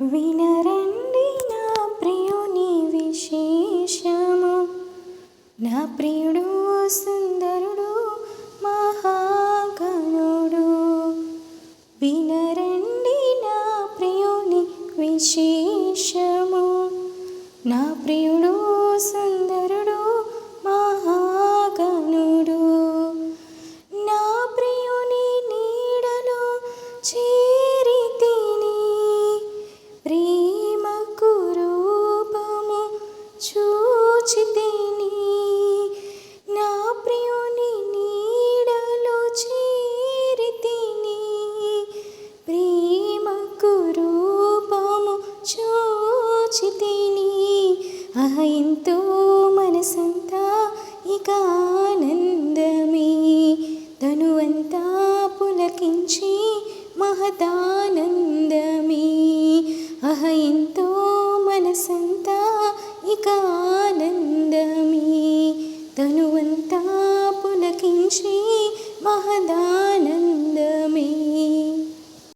వినరండి నా ప్రియుని విశేషము. నా ప్రియుడు సుందరుడు మహాగణుడు. వినరండి నా ప్రియుని విశేషము. నా ప్రియుడు సుందరుడు మహాగణుడు. నా ప్రియుని నీడలో చే చూచితిని నా ప్రియుని నీడలో చేరితిని ప్రేమకు రూపము చూచితిని ఆహ మనసంతా ఇక ఆనందమే. తనువంతా పులకించి మహదానంద ఆనందమే తనువంతా పులకించి మహదా